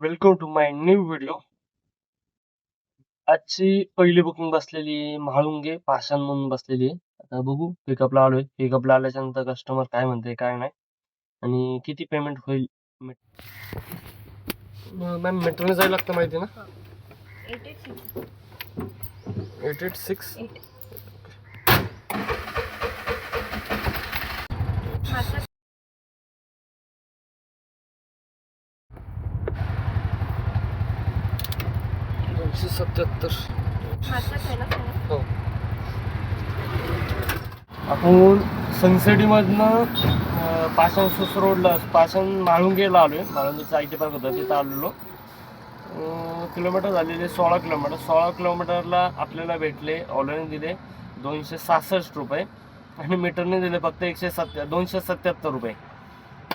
Welcome to my new video आजची पहिली booking बसलेली म्हाळुंगे पाषाण म्हणून बसलेली आहे. आता बघू पिकअपला आलोय. पिकअपला आल्याच्यानंतर कस्टमर काय म्हणते काय नाही. आणि किती पेमेंट होईल? मॅम मेट्रोने जायला लागतं माहिती ना? Eight eight six eight eight six eight माझा दोनशे सत्याहत्तर. आहे हो. आपण सनसेटीमधनं पाषाण सुस रोडला पाषाण म्हाळुंगेला आलोय. म्हाळुंगेचं आय टी पार्क होतं तिथं आलेलो. किलोमीटर झालेले सोळा किलोमीटर. सोळा किलोमीटरला आपल्याला भेटले ऑनलाईन दिले दोनशे सहासष्ट रुपये. आणि मीटरने दिले फक्त एकशे सत्या दोनशे सत्याहत्तर रुपये.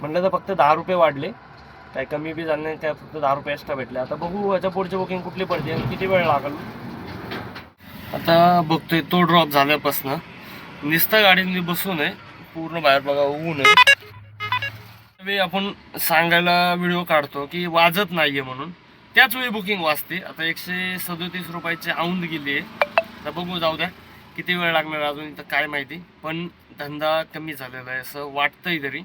म्हटलं तर फक्त दहा रुपये वाढले. काय कमी बी झालं नाही त्या फक्त दहा रुपये एक्स्ट्रा भेटले. आता बघू याच्या पुढची बुकिंग कुठली पडते आणि किती वेळ लागेल? आता बघतोय तो ड्रॉप झाल्यापासनं. निस्ता गाडीने बसू नये पूर्ण बाहेर बघा होऊ नये. त्यावेळी आपण सांगायला व्हिडिओ काढतो की वाजत नाहीये म्हणून. त्याच वेळी बुकिंग वाजते. आता एकशे सदोतीस रुपयाची औंद गेली आहे तर बघू जाऊ द्या किती वेळ लागणार अजून इथं काय माहिती. पण धंदा कमी झालेला आहे असं वाटतंय तरी.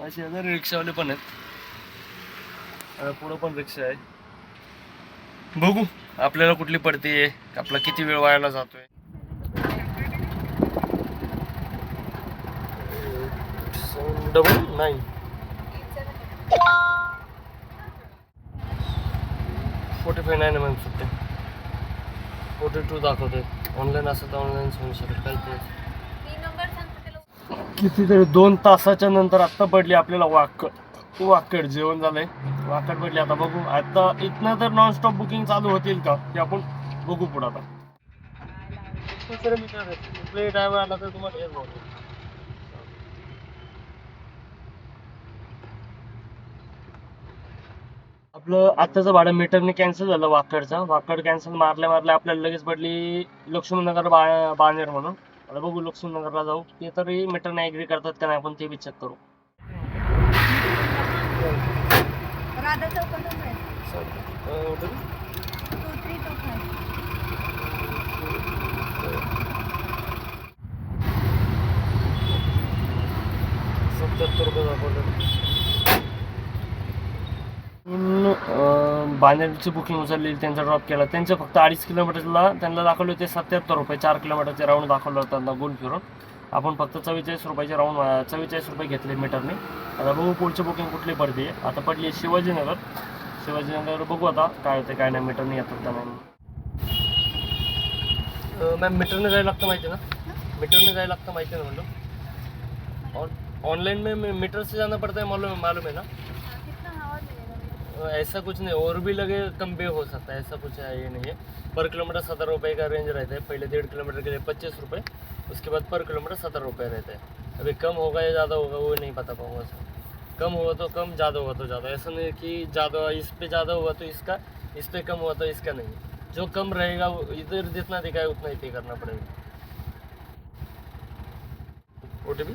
पाचशे हजार रिक्षावाले पण आहेत. पुढं पण रिक्षा आहे. बघू आपल्याला कुठली पडते आपला किती वेळ वायाला जातोय. डबल नाईन फोर्टी फाय नाही म्हणू सुट्टे फोर्टी टू दाखवते ऑनलाईन असं तर ऑनलाईन होऊ शकत. काही कितीतरी दोन तासाच्या नंतर आत्ता पडली आपल्याला वाकड वाकड जेवण झालंय. वाकड पडली आता बघू. आता इथनं तर नॉनस्टॉप बुकिंग चालू होतील का? ते आपण बघू पुढं आता. आला तर तुम्हाला. आपलं आत्ताचं भाडं मीटरने कॅन्सल झालं वाकडचं. वाकड कॅन्सल मारल्या मारल्या आपल्याला लगेच पडली लक्ष्मीनगर बा बाणेर म्हणून. आता बघू लक्ष्मीनगरला जाऊ. ते तरी मीटरने ॲग्री करतात का नाही आपण ते बी चेक करू. राधा आहे. टू थ्री सत्याहत्तर रुपये दाखवलं. बाणेरची बुकिंग उचलली त्यांचा ड्रॉप केला. त्यांचं फक्त अडीच किलोमीटरला त्यांना दाखवले होते सत्याहत्तर रुपये चार किलोमीटरचे राऊंड दाखवलं होतं त्यांना गुण फिरून. आपण फक्त चव्वेचाळीस रुपयाचे राऊंड चव्वेचाळीस रुपये घेतले मीटरने आता बघू पुढची बुकिंग कुठली पडते आता पडली आहे शिवाजीनगर. शिवाजीनगर बघू आता काय होते काय नाही मीटरने येतात का नाही. मॅम मीटरने जायला लागतं माहिती ना? मीटरने जायला लागतं माहिती ना म्हणलं? ऑन ऑनलाईन में मीटर से जाना पड़ता है मालूम मालूम है ना? ऐसा कुछ नहीं, और भी लगे कम भी हो सकता है, ऐसा कुछ है, ये नहीं है। पर किलोमीटर सत्तर रुपये का रेंज रहता है, पहले डेढ़ किलोमीटर के लिए पच्चीस रुपये उसके बाद पर किलोमीटर सत्तर रुपये रहता है। अभी कम होगा या ज़्यादा होगा, वो नहीं पता पाऊँगा सर। कम हुआ तो कम, ज़्यादा हुआ तो ज़्यादा। ऐसा नहीं कि ज़्यादा, इस पर ज़्यादा हुआ तो इसका, इस पर कम हुआ तो इसका नहीं। जो कम रहेगा इधर जितना दिखाए, उतना ही पे करना पड़ेगा। ओ टी पी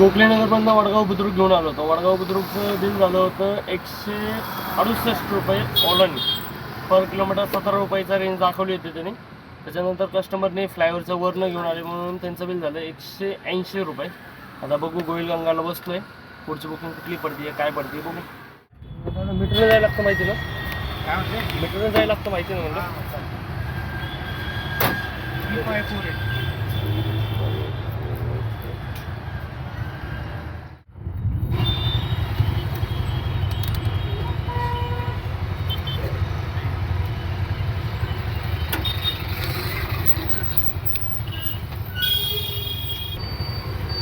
गोखलेनगरपर्यंत वडगाव बुद्रुक घेऊन आलो होतो. वडगाव बुद्रुकचं बिल झालं होतं एकशे अडुसष्ट रुपये ओलांनी पर किलोमीटर सतरा रुपयाचा रेंज दाखवली होती त्यांनी. त्याच्यानंतर कस्टमरने फ्लायओव्हरचं वरनं घेऊन आले म्हणून त्यांचं बिल झालं एकशे ऐंशी रुपये. आता बघू गोविल गंगाला बसतोय पुढची बुकिंग कुठली पडते काय पडते बघू. मीटरने जायला लागतं माहिती ना? मीटरने जायला लागतं माहिती ना म्हणलं?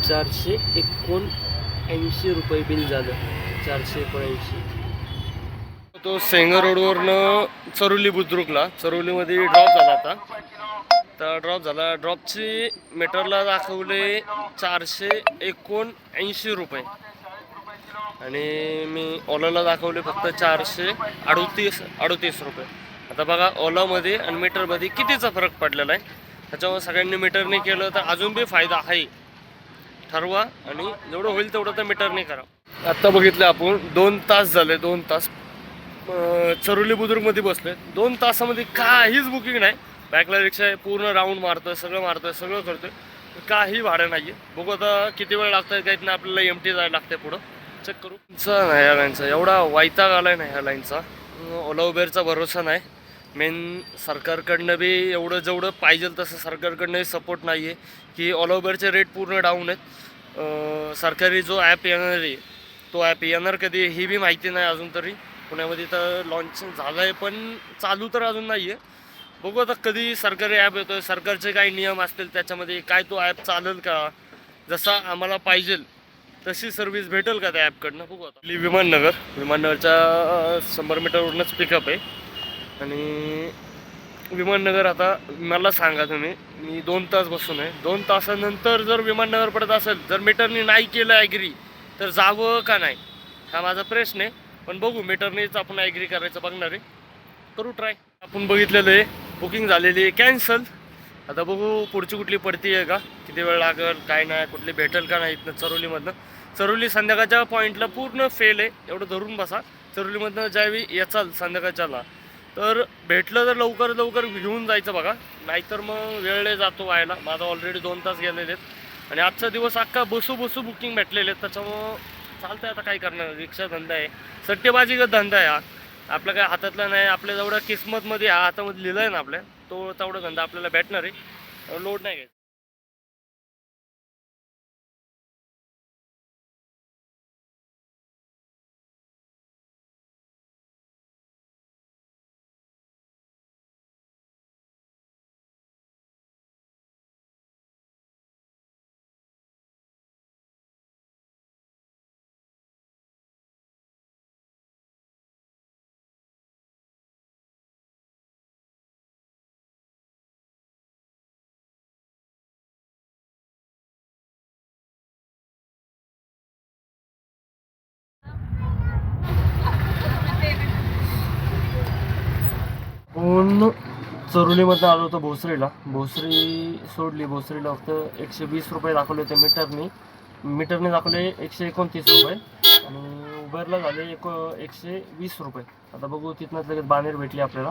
चारशे एकोणऐंशी रुपये बिल झालं. चारशे एकोणऐंशी. तो सेंगर रोडवरनं चरोली बुद्रुकला चरोलीमध्ये ड्रॉप झाला आता. तर ड्रॉप झाला. ड्रॉपची मीटरला दाखवले चारशे एकोणऐंशी रुपये. आणि मी ओलाला दाखवले फक्त चारशे अडतीस अडतीस रुपये. आता बघा ओलामध्ये आणि मीटरमध्ये कितीचा फरक पडलेला आहे. त्याच्यामुळे सगळ्यांनी मीटरने केलं तर अजून बी फायदा आहे. ठरवा आणि जेवढं होईल तेवढं तर मीटरने करा. आत्ता बघितलं आपण दोन तास झाले दोन तास. चरोली बुद्रुकमध्ये बसले. दोन तासामध्ये काहीच बुकिंग नाही. बॅकला रिक्षा आहे पूर्ण राऊंड मारतोय सगळं मारतोय सगळं करतोय. काही भाडं नाही आहे बघू आता किती वेळ लागतंय काही नाही आपल्याला एम टी जायला लागतंय पुढं. चेक करू. नाही ह्या लाईनचा एवढा वैताग आलाय ना ह्या लाईनचा ओला उबेरचा भरोसा नाही. मेन सरकारकडनं बी एवढं जेवढं पाहिजे तसं सरकारकडनं सपोर्ट नाही आहे की ऑल ओव्हरचे रेट पूर्ण डाऊन आहेत. सरकारी जो ॲप येणार आहे तो ॲप येणार कधी ही बी माहिती नाही अजून तरी. पुण्यामध्ये तर लॉन्च झालं आहे पण चालू तर अजून नाही आहे बघू आता कधी सरकारी ॲप येतो सरकारचे काही नियम असतील त्याच्यामध्ये काय तो ॲप चालेल का? जसा आम्हाला पाहिजे तशी सर्व्हिस भेटेल का त्या ॲपकडनं बघू आता. विमाननगर विमाननगरच्या शंभर मीटरवरूनच पिकअप आहे. आणि विमाननगर आता मला सांगा तुम्ही मी दोन तास बसून आहे. दोन तासानंतर जर विमाननगर पडत असेल जर मीटरने नाही केलं ॲग्री तर जावं का नाही? हा माझा प्रश्न आहे. पण बघू मीटरनेच आपण ॲग्री करायचं बघणार आहे. करू ट्राय आपण बघितलेलं आहे बुकिंग झालेली आहे कॅन्सल आता बघू पुढची कुठली पडती आहे का? किती वेळ लागेल काय नाही कुठली भेटेल का नाही इथनं चरोलीमधनं? चरोली संध्याकाळच्या पॉईंटला पूर्ण फेल आहे. एवढं धरून बसा. चरोलीमधनं ज्यावेळी येचाल संध्याकाळच्याला तर भेटलं तर लवकर लवकर घेऊन जायचं बघा. नाहीतर मग वेळले जातो व्हायला. माझा ऑलरेडी दोन तास गेलेले आहेत. आणि आजचा दिवस अख्खा बसू बसू बुकिंग भेटलेले आहेत. त्याच्यामुळं आहे आता काय करणार? रिक्षा धंदा आहे. सट्टेबाजीचा धंदा आहे हा? आपल्या काय हातातला नाही. आपल्या जेवढा किस्मतमध्ये हा हातामध्ये लिहिलं आहे ना आपल्या तो तेवढा धंदा आपल्याला भेटणार आहे. लोड नाही घ्यायचा. पूर्ण चरोलीमधनं आलो होतो भोसरीला. भोसरी सोडली. भोसरीला फक्त एकशे वीस रुपये दाखवले होते मीटरनी. मीटरने दाखवले एकशे एकोणतीस रुपये. आणि उबरला झाले एक एकशे वीस रुपये. आता बघू तिथनंच लगेच बानेर भेटली आपल्याला.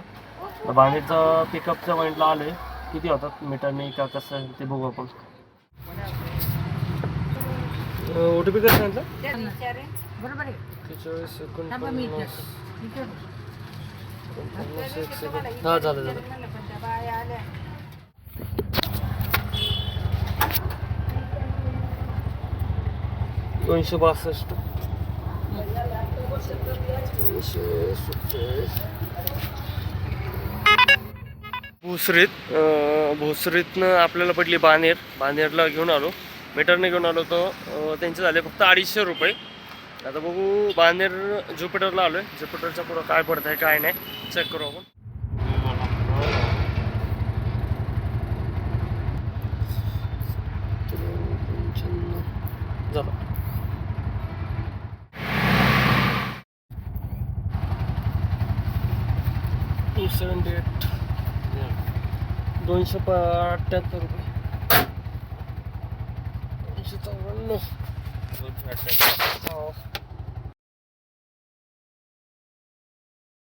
तर बानेरचा पिकअपच्या पॉईंटला आले किती होतात मीटरने का कसं आहे ते बघू आपण. ओ टी पी कसं सांगितलं? बरोबर हा झालं झालं दोनशे बासष्ट. दोनशे सत्तावीस. भोसरीत भोसरीतनं आपल्याला पडली बानेर. बानेरला घेऊन आलो. मीटरने घेऊन आलो तो त्यांचे झाले फक्त अडीचशे रुपये. आता बघू बानेर ज्युपिटरला आलोय. ज्युपिटरच्या पुढं काय पडत आहे काय नाही. चेक करू आपण. झालं टू सेवन्टी एट दोनशे प अठ्ठ्याहत्तर रुपये. दोनशे चौऱ्याण्णव दोनशे अठ्ठ्याहत्तर.